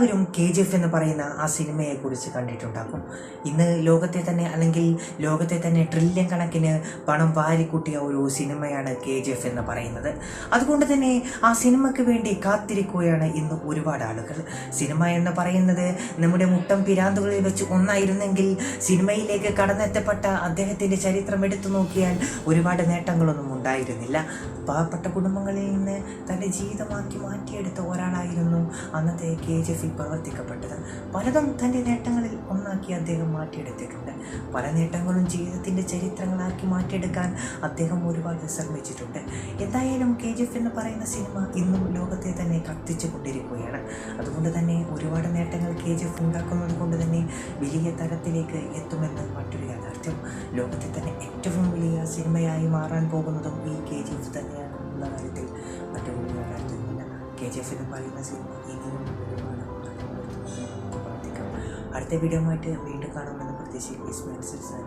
എല്ലാവരും K G F എന്ന് പറയുന്ന ആ സിനിമയെ കുറിച്ച് കണ്ടിട്ടുണ്ടാകും. ഇന്ന് ലോകത്തെ തന്നെ അല്ലെങ്കിൽ ലോകത്തെ തന്നെ ട്രില്യൺ കണക്കിന് പണം വാരിക്കൂട്ടിയ ഒരു സിനിമയാണ് കെ ജി എഫ് എന്ന് പറയുന്നത്. അതുകൊണ്ട് തന്നെ ആ സിനിമയ്ക്ക് വേണ്ടി കാത്തിരിക്കുകയാണ് ഇന്ന് ഒരുപാട് ആളുകൾ. സിനിമ എന്ന് പറയുന്നത് നമ്മുടെ മുട്ടം പിരാന്തുകളിൽ വെച്ച് ഒന്നായിരുന്നെങ്കിൽ സിനിമയിലേക്ക് കടന്നെത്തപ്പെട്ട അദ്ദേഹത്തിന്റെ ചരിത്രം എടുത്തു നോക്കിയാൽ ഒരുപാട് നേട്ടങ്ങളൊന്നും ഉണ്ടായിരുന്നില്ല. പാവപ്പെട്ട കുടുംബങ്ങളിൽ നിന്ന് തന്റെ ജീവിതമാക്കി മാറ്റിയെടുത്ത ഒരാളായിരുന്നു അന്നത്തെ കെ ജി എഫിൽ പ്രവർത്തിക്കപ്പെട്ടത്. പലതും തന്റെ നേട്ടങ്ങളിൽ ഒന്നാക്കി അദ്ദേഹം മാറ്റിയെടുത്തിട്ടുണ്ട്. പല നേട്ടങ്ങളും ജീവിതത്തിന്റെ ചരിത്രങ്ങളാക്കി മാറ്റിയെടുക്കാൻ അദ്ദേഹം ഒരുപാട് ശ്രമിച്ചിട്ടുണ്ട്. എന്തായാലും കെ ജി എഫ് എന്ന് പറയുന്ന സിനിമ ഇന്നും ലോകത്തെ തന്നെ കത്തിച്ചു കൊണ്ടിരിക്കുകയാണ്. അതുകൊണ്ട് തന്നെ ഒരുപാട് നേട്ടങ്ങൾ കെ ജി എഫ് ഉണ്ടാക്കുന്നത് കൊണ്ട് തന്നെ വലിയ തലത്തിലേക്ക് എത്തുമെന്ന് മറ്റൊരു യാഥാർത്ഥ്യം. ലോകത്തെ തന്നെ ഏറ്റവും വലിയ സിനിമയായി മാറാൻ പോകുന്നതും ഈ കെ ജി എഫ് തന്നെയാണ്. എന്ന് പറയുന്ന സിനിമ ഇനിയും പ്രവർത്തിക്കാം. അടുത്ത വീഡിയോ ആയിട്ട് വീണ്ടും കാണാമെന്ന് പ്രതീക്ഷിക്കും സിൽസാൻ